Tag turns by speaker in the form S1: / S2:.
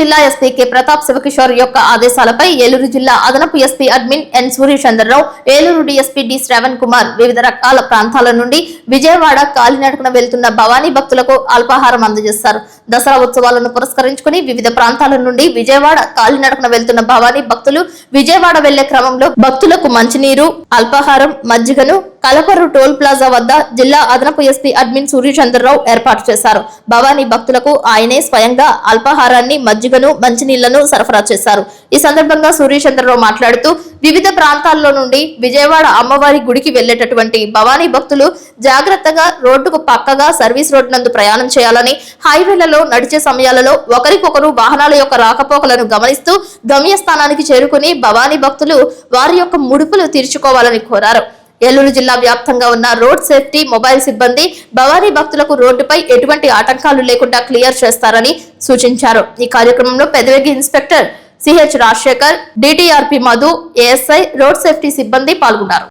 S1: జిల్లా SP K Pratap Shiva Kishore యొక్క ఆదేశాలపై ఏలూరు జిల్లా అదనపు SP admin N Suryachandrarao Eluru DSP D Sravan Kumar వివిధ రకాల ప్రాంతాల నుండి విజయవాడ కాలినడకన వెళ్తున్న భవానీ భక్తులకు అల్పాహారం అందజేస్తారు దసరా ఉత్సవాలను పురస్కరించుకుని వివిధ ప్రాంతాల నుండి విజయవాడ కాలినడకన వెళ్తున్న భవానీ భక్తులు విజయవాడ వెళ్ళే క్రమంలో భక్తులకు మంచినీరు అల్పాహారం మజ్జిగను కలపరు టోల్ ప్లాజా వద్ద జిల్లా అదనపు ఎస్పీ అడ్మిన్ సూర్యచంద్రరావు ఏర్పాటు చేశారు. భవానీ భక్తులకు ఆయనే స్వయంగా అల్పాహారాన్ని మజ్జిగను మంచినీళ్ళను సరఫరా చేశారు. ఈ సందర్భంగా సూర్యచంద్రరావు మాట్లాడుతూ వివిధ ప్రాంతాల్లో నుండి విజయవాడ అమ్మవారి గుడికి వెళ్ళేటటువంటి భవానీ భక్తులు జాగ్రత్తగా రోడ్డుకు పక్కగా సర్వీస్ రోడ్ నందు ప్రయాణం చేయాలని హైవేలలో నడిచే సమయాలలో ఒకరికొకరు వాహనాల యొక్క రాకపోకలను గమనిస్తూ గమ్యస్థానానికి చేరుకుని భవానీ భక్తులు వారి యొక్క ముడుపులు తీర్చుకోవాలని కోరారు. ఏలూరు జిల్లా వ్యాప్తంగా ఉన్న రోడ్ సేఫ్టీ మొబైల్ సిబ్బంది భవానీ భక్తులకు రోడ్డుపై ఎటువంటి ఆటంకాలు లేకుండా క్లియర్ చేస్తారని సూచించారు. ఈ కార్యక్రమంలో Pedavegi inspector CH Rajasekhar DTRP Madhu ASI road safety సిబ్బంది పాల్గొన్నారు.